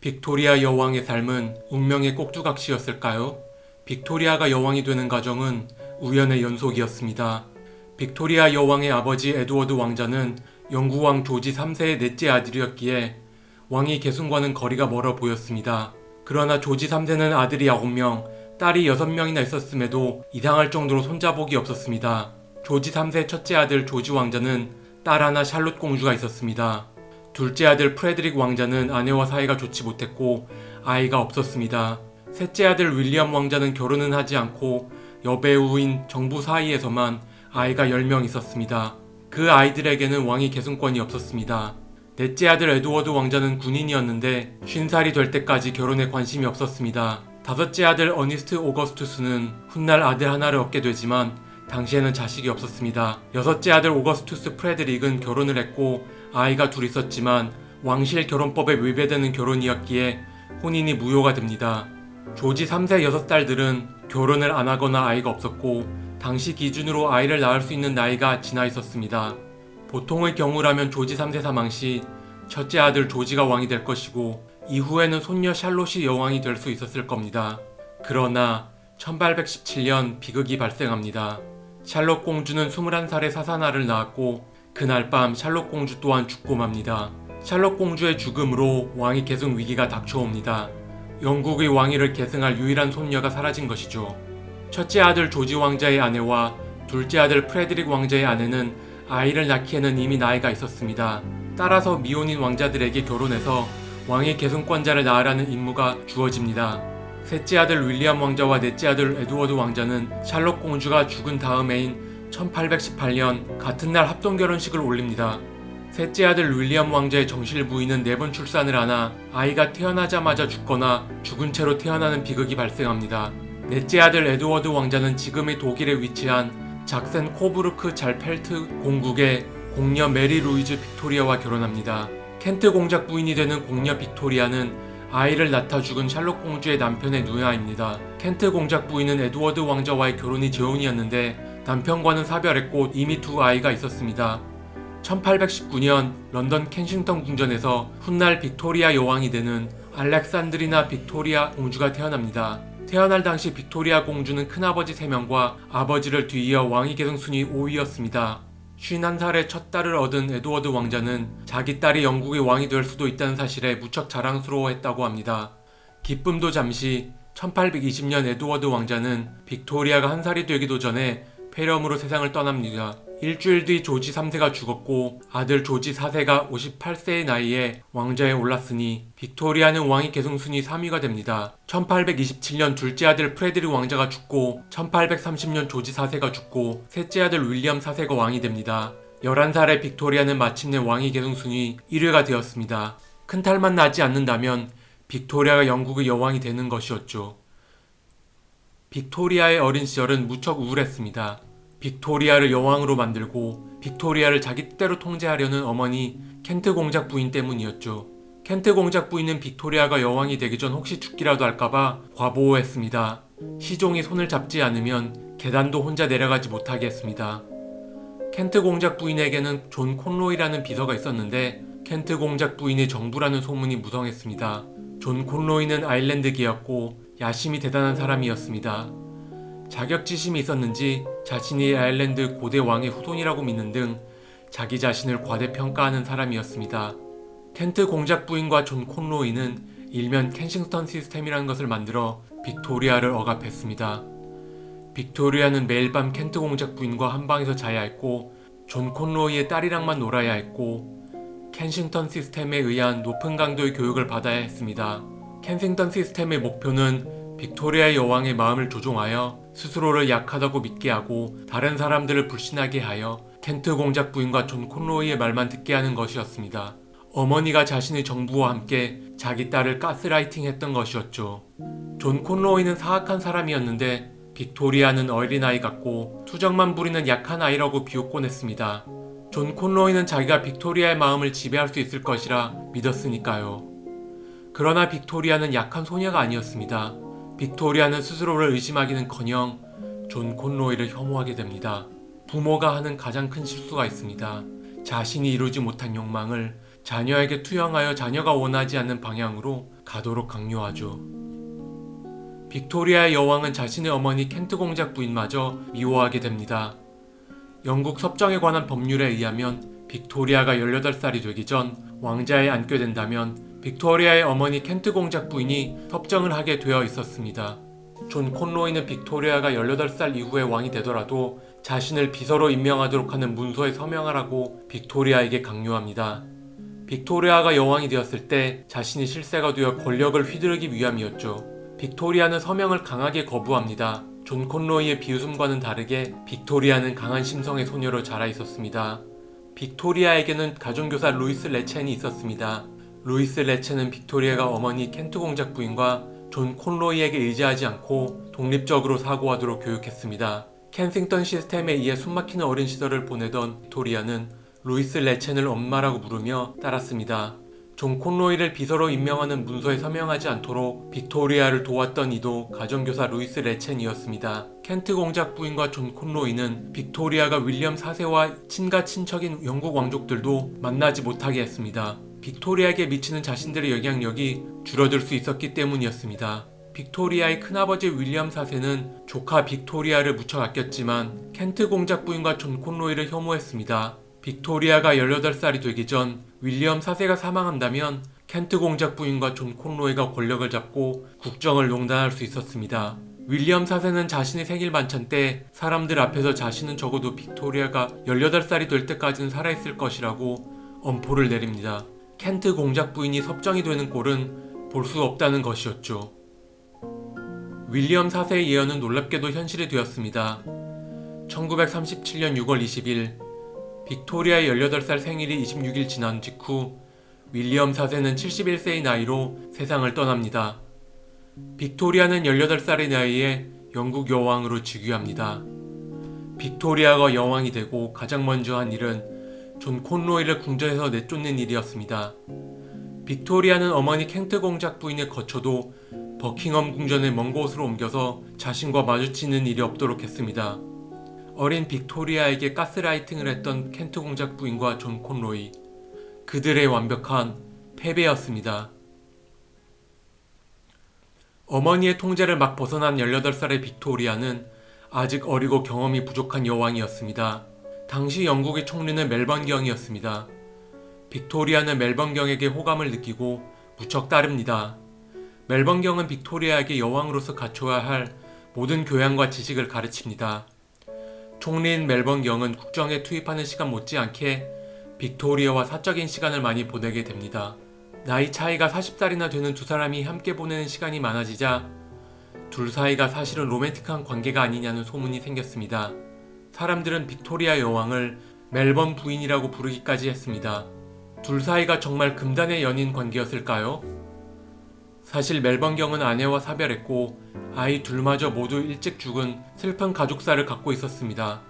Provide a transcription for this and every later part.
빅토리아 여왕의 삶은 운명의 꼭두각시였을까요? 빅토리아가 여왕이 되는 과정은 우연의 연속이었습니다. 빅토리아 여왕의 아버지 에드워드 왕자는 영국왕 조지 3세의 넷째 아들이었기에 왕위 계승과는 거리가 멀어 보였습니다. 그러나 조지 3세는 아들이 9명, 딸이 6명이나 있었음에도 이상할 정도로 손자복이 없었습니다. 조지 3세 첫째 아들 조지 왕자는 딸 하나 샬롯 공주가 있었습니다. 둘째 아들 프레드릭 왕자는 아내와 사이가 좋지 못했고 아이가 없었습니다. 셋째 아들 윌리엄 왕자는 결혼은 하지 않고 여배우인 정부 사이에서만 아이가 10명 있었습니다. 그 아이들에게는 왕위 계승권이 없었습니다. 넷째 아들 에드워드 왕자는 군인이었는데 50살이 될 때까지 결혼에 관심이 없었습니다. 다섯째 아들 어니스트 오거스투스는 훗날 아들 하나를 얻게 되지만 당시에는 자식이 없었습니다. 여섯째 아들 오거스투스 프레드릭은 결혼을 했고 아이가 둘 있었지만 왕실 결혼법에 위배되는 결혼이었기에 혼인이 무효가 됩니다. 조지 3세 6딸들은 결혼을 안 하거나 아이가 없었고 당시 기준으로 아이를 낳을 수 있는 나이가 지나 있었습니다. 보통의 경우라면 조지 3세 사망 시 첫째 아들 조지가 왕이 될 것이고 이후에는 손녀 샬롯이 여왕이 될 수 있었을 겁니다. 그러나 1817년 비극이 발생합니다. 샬롯 공주는 21살에 사사나를 낳았고 그날 밤 샬롯 공주 또한 죽고 맙니다. 샬롯 공주의 죽음으로 왕위 계승 위기가 닥쳐옵니다. 영국의 왕위를 계승할 유일한 손녀가 사라진 것이죠. 첫째 아들 조지 왕자의 아내와 둘째 아들 프레드릭 왕자의 아내는 아이를 낳기에는 이미 나이가 있었습니다. 따라서 미혼인 왕자들에게 결혼해서 왕위 계승권자를 낳으라는 임무가 주어집니다. 셋째 아들 윌리엄 왕자와 넷째 아들 에드워드 왕자는 샬롯 공주가 죽은 다음해인 1818년 같은 날 합동 결혼식을 올립니다. 셋째 아들 윌리엄 왕자의 정실 부인은 네 번 출산을 하나 아이가 태어나자마자 죽거나 죽은 채로 태어나는 비극이 발생합니다. 넷째 아들 에드워드 왕자는 지금의 독일에 위치한 작센 코브르크 잘펠트 공국의 공녀 메리 루이즈 빅토리아와 결혼합니다. 켄트 공작 부인이 되는 공녀 빅토리아는 아이를 낳다 죽은 샬롯 공주의 남편의 누나입니다. 켄트 공작 부인은 에드워드 왕자와의 결혼이 재혼이었는데 남편과는 사별했고 이미 두 아이가 있었습니다. 1819년 런던 켄싱턴 궁전에서 훗날 빅토리아 여왕이 되는 알렉산드리나 빅토리아 공주가 태어납니다. 태어날 당시 빅토리아 공주는 큰아버지 3명과 아버지를 뒤이어 왕위 계승 순위 5위였습니다. 51살의 첫 딸을 얻은 에드워드 왕자는 자기 딸이 영국의 왕이 될 수도 있다는 사실에 무척 자랑스러워했다고 합니다. 기쁨도 잠시 1820년 에드워드 왕자는 빅토리아가 한 살이 되기도 전에 폐렴으로 세상을 떠납니다. 일주일 뒤 조지 3세가 죽었고 아들 조지 4세가 58세의 나이에 왕좌에 올랐으니 빅토리아는 왕위 계승 순위 3위가 됩니다. 1827년 둘째 아들 프레드릭 왕자가 죽고 1830년 조지 4세가 죽고 셋째 아들 윌리엄 4세가 왕이 됩니다. 11살의 빅토리아는 마침내 왕위 계승 순위 1위가 되었습니다. 큰 탈만 나지 않는다면 빅토리아가 영국의 여왕이 되는 것이었죠. 빅토리아의 어린 시절은 무척 우울했습니다. 빅토리아를 여왕으로 만들고 빅토리아를 자기 뜻대로 통제하려는 어머니 켄트 공작 부인 때문이었죠. 켄트 공작 부인은 빅토리아가 여왕이 되기 전 혹시 죽기라도 할까봐 과보호했습니다. 시종이 손을 잡지 않으면 계단도 혼자 내려가지 못하게 했습니다. 켄트 공작 부인에게는 존 콘로이라는 비서가 있었는데 켄트 공작 부인의 정부라는 소문이 무성했습니다. 존 콘로이는 아일랜드계였고 야심이 대단한 사람이었습니다. 자격지심이 있었는지 자신이 아일랜드 고대 왕의 후손이라고 믿는 등 자기 자신을 과대평가하는 사람이었습니다. 켄트 공작 부인과 존 콘로이는 일면 켄싱턴 시스템이라는 것을 만들어 빅토리아를 억압했습니다. 빅토리아는 매일 밤 켄트 공작 부인과 한 방에서 자야 했고 존 콘로이의 딸이랑만 놀아야 했고 켄싱턴 시스템에 의한 높은 강도의 교육을 받아야 했습니다. 켄싱턴 시스템의 목표는 빅토리아 여왕의 마음을 조종하여 스스로를 약하다고 믿게 하고 다른 사람들을 불신하게 하여 켄트 공작 부인과 존 콘로이의 말만 듣게 하는 것이었습니다. 어머니가 자신의 정부와 함께 자기 딸을 가스라이팅 했던 것이었죠. 존 콘로이는 사악한 사람이었는데 빅토리아는 어린아이 같고 투정만 부리는 약한 아이라고 비웃곤 했습니다. 존 콘로이는 자기가 빅토리아의 마음을 지배할 수 있을 것이라 믿었으니까요. 그러나 빅토리아는 약한 소녀가 아니었습니다. 빅토리아는 스스로를 의심하기는커녕 존 콘로이를 혐오하게 됩니다. 부모가 하는 가장 큰 실수가 있습니다. 자신이 이루지 못한 욕망을 자녀에게 투영하여 자녀가 원하지 않는 방향으로 가도록 강요하죠. 빅토리아의 여왕은 자신의 어머니 켄트 공작 부인마저 미워하게 됩니다. 영국 섭정에 관한 법률에 의하면 빅토리아가 18살이 되기 전 왕자에 앉게 된다면 빅토리아의 어머니 켄트 공작 부인이 섭정을 하게 되어 있었습니다. 존 콘로이는 빅토리아가 18살 이후에 왕이 되더라도 자신을 비서로 임명하도록 하는 문서에 서명하라고 빅토리아에게 강요합니다. 빅토리아가 여왕이 되었을 때 자신이 실세가 되어 권력을 휘두르기 위함이었죠. 빅토리아는 서명을 강하게 거부합니다. 존 콘로이의 비웃음과는 다르게 빅토리아는 강한 심성의 소녀로 자라 있었습니다. 빅토리아에게는 가정교사 루이스 레첸이 있었습니다. 루이스 레첸은 빅토리아가 어머니 켄트 공작 부인과 존 콘로이에게 의지하지 않고 독립적으로 사고하도록 교육했습니다. 켄싱턴 시스템에 의해 숨막히는 어린 시절을 보내던 빅토리아는 루이스 레첸을 엄마라고 부르며 따랐습니다. 존 콘로이를 비서로 임명하는 문서에 서명하지 않도록 빅토리아를 도왔던 이도 가정교사 루이스 레첸이었습니다. 켄트 공작 부인과 존 콘로이는 빅토리아가 윌리엄 4세와 친가 친척인 영국 왕족들도 만나지 못하게 했습니다. 빅토리아에게 미치는 자신들의 영향력이 줄어들 수 있었기 때문이었습니다. 빅토리아의 큰아버지 윌리엄 4세는 조카 빅토리아를 무척 아꼈지만 켄트 공작 부인과 존 콘로이를 혐오했습니다. 빅토리아가 18살이 되기 전 윌리엄 4세가 사망한다면 켄트 공작 부인과 존 콘로이가 권력을 잡고 국정을 농단할 수 있었습니다. 윌리엄 4세는 자신의 생일 만찬 때 사람들 앞에서 자신은 적어도 빅토리아가 18살이 될 때까지는 살아있을 것이라고 엄포를 내립니다. 켄트 공작 부인이 섭정이 되는 꼴은 볼 수 없다는 것이었죠. 윌리엄 4세의 예언은 놀랍게도 현실이 되었습니다. 1937년 6월 20일 빅토리아의 18살 생일이 26일 지난 직후 윌리엄 4세는 71세의 나이로 세상을 떠납니다. 빅토리아는 18살의 나이에 영국 여왕으로 즉위합니다. 빅토리아가 여왕이 되고 가장 먼저 한 일은 존 콘로이를 궁전에서 내쫓는 일이었습니다. 빅토리아는 어머니 켄트 공작 부인을 거쳐도 버킹엄 궁전의 먼 곳으로 옮겨서 자신과 마주치는 일이 없도록 했습니다. 어린 빅토리아에게 가스라이팅을 했던 켄트 공작 부인과 존 콘로이 그들의 완벽한 패배였습니다. 어머니의 통제를 막 벗어난 18살의 빅토리아는 아직 어리고 경험이 부족한 여왕이었습니다. 당시 영국의 총리는 멜번경이었습니다. 빅토리아는 멜번경에게 호감을 느끼고 무척 따릅니다. 멜번경은 빅토리아에게 여왕으로서 갖춰야 할 모든 교양과 지식을 가르칩니다. 총리인 멜번경은 국정에 투입하는 시간 못지않게 빅토리아와 사적인 시간을 많이 보내게 됩니다. 나이 차이가 40살이나 되는 두 사람이 함께 보내는 시간이 많아지자 둘 사이가 사실은 로맨틱한 관계가 아니냐는 소문이 생겼습니다. 사람들은 빅토리아 여왕을 멜번 부인이라고 부르기까지 했습니다. 둘 사이가 정말 금단의 연인 관계였을까요? 사실 멜번경은 아내와 사별했고 아이 둘마저 모두 일찍 죽은 슬픈 가족사를 갖고 있었습니다.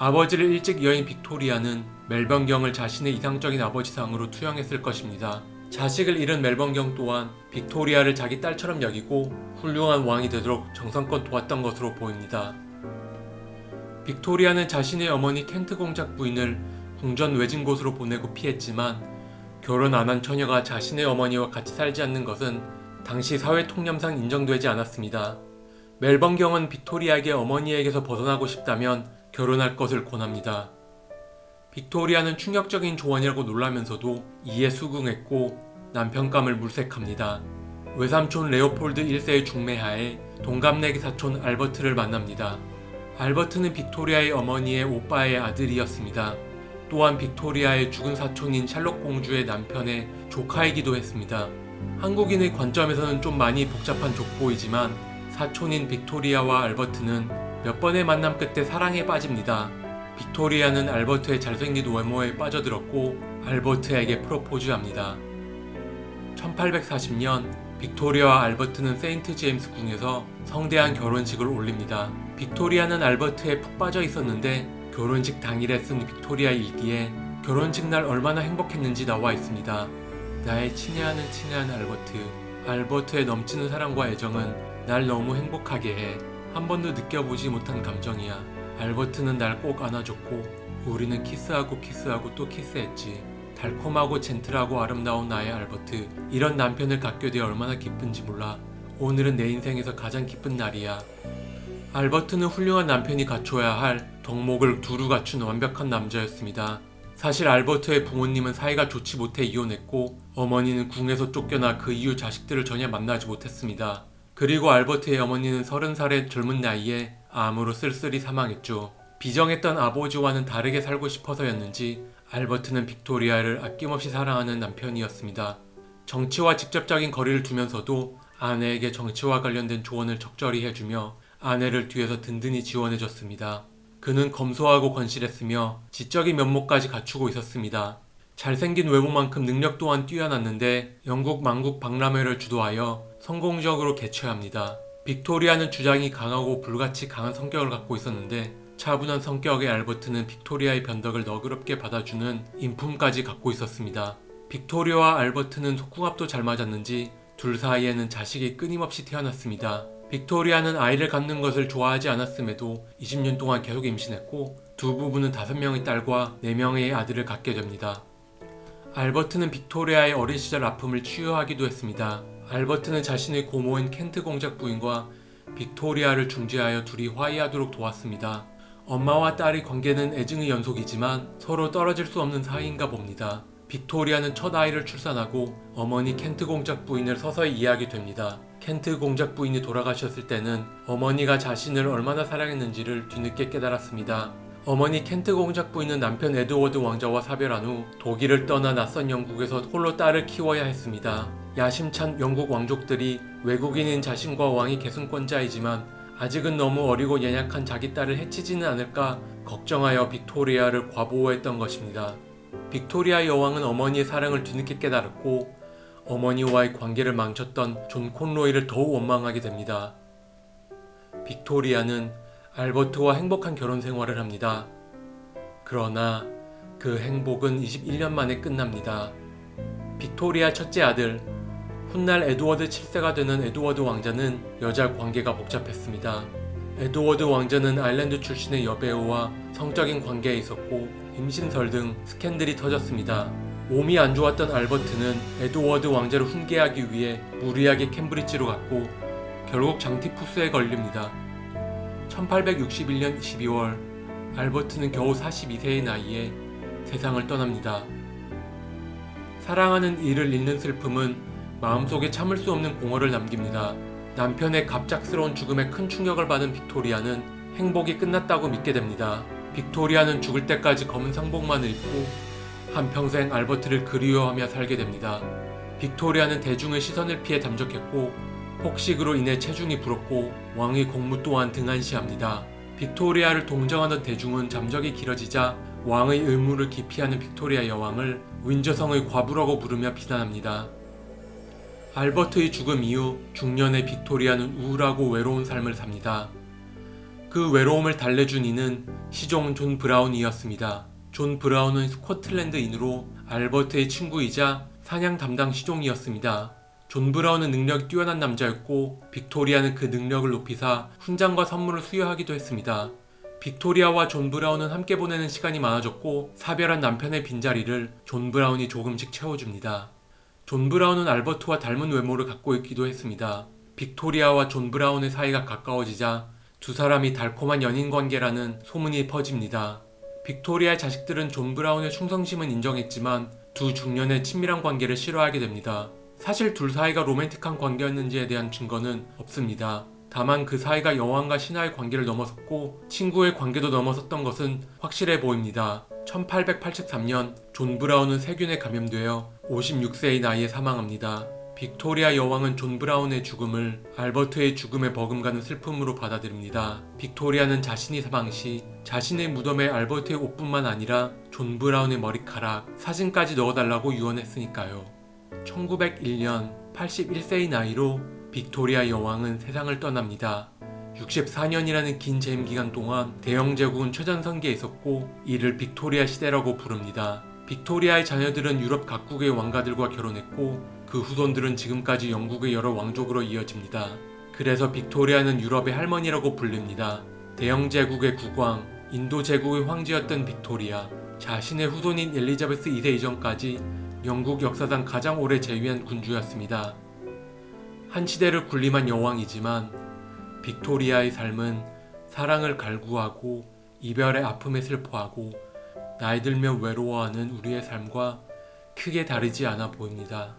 아버지를 일찍 여인 빅토리아는 멜번경을 자신의 이상적인 아버지상으로 투영했을 것입니다. 자식을 잃은 멜번경 또한 빅토리아를 자기 딸처럼 여기고 훌륭한 왕이 되도록 정성껏 도왔던 것으로 보입니다. 빅토리아는 자신의 어머니 켄트 공작 부인을 궁전 외진 곳으로 보내고 피했지만 결혼 안 한 처녀가 자신의 어머니와 같이 살지 않는 것은 당시 사회 통념상 인정되지 않았습니다. 멜번경은 빅토리아에게 어머니에게서 벗어나고 싶다면 결혼할 것을 권합니다. 빅토리아는 충격적인 조언이라고 놀라면서도 이에 수긍했고 남편감을 물색합니다. 외삼촌 레오폴드 1세의 중매하에 동갑내기 사촌 알버트를 만납니다. 알버트는 빅토리아의 어머니의 오빠의 아들이었습니다. 또한 빅토리아의 죽은 사촌인 샬롯 공주의 남편의 조카이기도 했습니다. 한국인의 관점에서는 좀 많이 복잡한 족보이지만 사촌인 빅토리아와 알버트는 몇 번의 만남 끝에 사랑에 빠집니다. 빅토리아는 알버트의 잘생긴 외모에 빠져들었고 알버트에게 프로포즈합니다. 1840년 빅토리아와 알버트는 세인트 제임스 궁에서 성대한 결혼식을 올립니다. 빅토리아는 알버트에 푹 빠져 있었는데 결혼식 당일에 쓴 빅토리아 일기에 결혼식 날 얼마나 행복했는지 나와 있습니다. 나의 친애하는 친애하는 알버트. 알버트의 넘치는 사랑과 애정은 날 너무 행복하게 해. 한 번도 느껴보지 못한 감정이야. 알버트는 날 꼭 안아줬고, 우리는 키스하고 키스하고 또 키스했지. 달콤하고 젠틀하고 아름다운 나의 알버트. 이런 남편을 갖게 되어 얼마나 기쁜지 몰라. 오늘은 내 인생에서 가장 기쁜 날이야. 알버트는 훌륭한 남편이 갖춰야 할 덕목을 두루 갖춘 완벽한 남자였습니다. 사실 알버트의 부모님은 사이가 좋지 못해 이혼했고 어머니는 궁에서 쫓겨나 그 이후 자식들을 전혀 만나지 못했습니다. 그리고 알버트의 어머니는 30살의 젊은 나이에 암으로 쓸쓸히 사망했죠. 비정했던 아버지와는 다르게 살고 싶어서였는지 알버트는 빅토리아를 아낌없이 사랑하는 남편이었습니다. 정치와 직접적인 거리를 두면서도 아내에게 정치와 관련된 조언을 적절히 해주며 아내를 뒤에서 든든히 지원해줬습니다. 그는 검소하고 건실했으며 지적인 면모까지 갖추고 있었습니다. 잘생긴 외모만큼 능력 또한 뛰어났는데 영국 만국 박람회를 주도하여 성공적으로 개최합니다. 빅토리아는 주장이 강하고 불같이 강한 성격을 갖고 있었는데 차분한 성격의 알버트는 빅토리아의 변덕을 너그럽게 받아주는 인품까지 갖고 있었습니다. 빅토리아와 알버트는 속궁합도 잘 맞았는지 둘 사이에는 자식이 끊임없이 태어났습니다. 빅토리아는 아이를 갖는 것을 좋아하지 않았음에도 20년 동안 계속 임신했고 두 부부는 5명의 딸과 4명의 아들을 갖게 됩니다. 알버트는 빅토리아의 어린 시절 아픔을 치유하기도 했습니다. 알버트는 자신의 고모인 켄트 공작 부인과 빅토리아를 중재하여 둘이 화해하도록 도왔습니다. 엄마와 딸의 관계는 애증의 연속이지만 서로 떨어질 수 없는 사이인가 봅니다. 빅토리아는 첫 아이를 출산하고 어머니 켄트 공작 부인을 서서히 이해하게 됩니다. 켄트 공작 부인이 돌아가셨을 때는 어머니가 자신을 얼마나 사랑했는지를 뒤늦게 깨달았습니다. 어머니 켄트 공작 부인은 남편 에드워드 왕자와 사별한 후 독일을 떠나 낯선 영국에서 홀로 딸을 키워야 했습니다. 야심찬 영국 왕족들이 외국인인 자신과 왕이 계승권자이지만 아직은 너무 어리고 연약한 자기 딸을 해치지는 않을까 걱정하여 빅토리아를 과보호했던 것입니다. 빅토리아 여왕은 어머니의 사랑을 뒤늦게 깨달았고 어머니와의 관계를 망쳤던 존 콘로이를 더욱 원망하게 됩니다. 빅토리아는 알버트와 행복한 결혼 생활을 합니다. 그러나 그 행복은 21년 만에 끝납니다. 빅토리아 첫째 아들, 훗날 에드워드 7세가 되는 에드워드 왕자는 여자 관계가 복잡했습니다. 에드워드 왕자는 아일랜드 출신의 여배우와 성적인 관계에 있었고 임신설 등 스캔들이 터졌습니다. 몸이 안 좋았던 알버트는 에드워드 왕자를 훈계하기 위해 무리하게 캠브리지로 갔고 결국 장티푸스에 걸립니다. 1861년 12월 알버트는 겨우 42세의 나이에 세상을 떠납니다. 사랑하는 이를 잃는 슬픔은 마음속에 참을 수 없는 공허를 남깁니다. 남편의 갑작스러운 죽음에 큰 충격을 받은 빅토리아는 행복이 끝났다고 믿게 됩니다. 빅토리아는 죽을 때까지 검은 상복만을 입고 한평생 알버트를 그리워하며 살게 됩니다. 빅토리아는 대중의 시선을 피해 잠적했고 폭식으로 인해 체중이 불었고 왕의 공무 또한 등한시합니다. 빅토리아를 동정하던 대중은 잠적이 길어지자 왕의 의무를 기피하는 빅토리아 여왕을 윈저성의 과부라고 부르며 비난합니다. 알버트의 죽음 이후 중년의 빅토리아는 우울하고 외로운 삶을 삽니다. 그 외로움을 달래준 이는 시종 존 브라운이었습니다. 존 브라운은 스코틀랜드인으로 알버트의 친구이자 사냥 담당 시종이었습니다. 존 브라운은 능력이 뛰어난 남자였고 빅토리아는 그 능력을 높이사 훈장과 선물을 수여하기도 했습니다. 빅토리아와 존 브라운은 함께 보내는 시간이 많아졌고 사별한 남편의 빈자리를 존 브라운이 조금씩 채워줍니다. 존 브라운은 알버트와 닮은 외모를 갖고 있기도 했습니다. 빅토리아와 존 브라운의 사이가 가까워지자 두 사람이 달콤한 연인 관계라는 소문이 퍼집니다. 빅토리아의 자식들은 존 브라운의 충성심은 인정했지만 두 중년의 친밀한 관계를 싫어하게 됩니다. 사실 둘 사이가 로맨틱한 관계였는지에 대한 증거는 없습니다. 다만 그 사이가 여왕과 신하의 관계를 넘어섰고 친구의 관계도 넘어섰던 것은 확실해 보입니다. 1883년 존 브라운은 세균에 감염되어 56세의 나이에 사망합니다. 빅토리아 여왕은 존 브라운의 죽음을 알버트의 죽음에 버금가는 슬픔으로 받아들입니다. 빅토리아는 자신이 사망 시 자신의 무덤에 알버트의 옷뿐만 아니라 존 브라운의 머리카락, 사진까지 넣어달라고 유언했으니까요. 1901년 81세의 나이로 빅토리아 여왕은 세상을 떠납니다. 64년이라는 긴 재임 기간 동안 대영 제국은 최전성기에 있었고 이를 빅토리아 시대라고 부릅니다. 빅토리아의 자녀들은 유럽 각국의 왕가들과 결혼했고 그 후손들은 지금까지 영국의 여러 왕족으로 이어집니다. 그래서 빅토리아는 유럽의 할머니라고 불립니다. 대영 제국의 국왕, 인도 제국의 황제였던 빅토리아, 자신의 후손인 엘리자베스 2세 이전까지 영국 역사상 가장 오래 재위한 군주였습니다. 한 시대를 군림한 여왕이지만 빅토리아의 삶은 사랑을 갈구하고 이별의 아픔에 슬퍼하고 나이 들면 외로워하는 우리의 삶과 크게 다르지 않아 보입니다.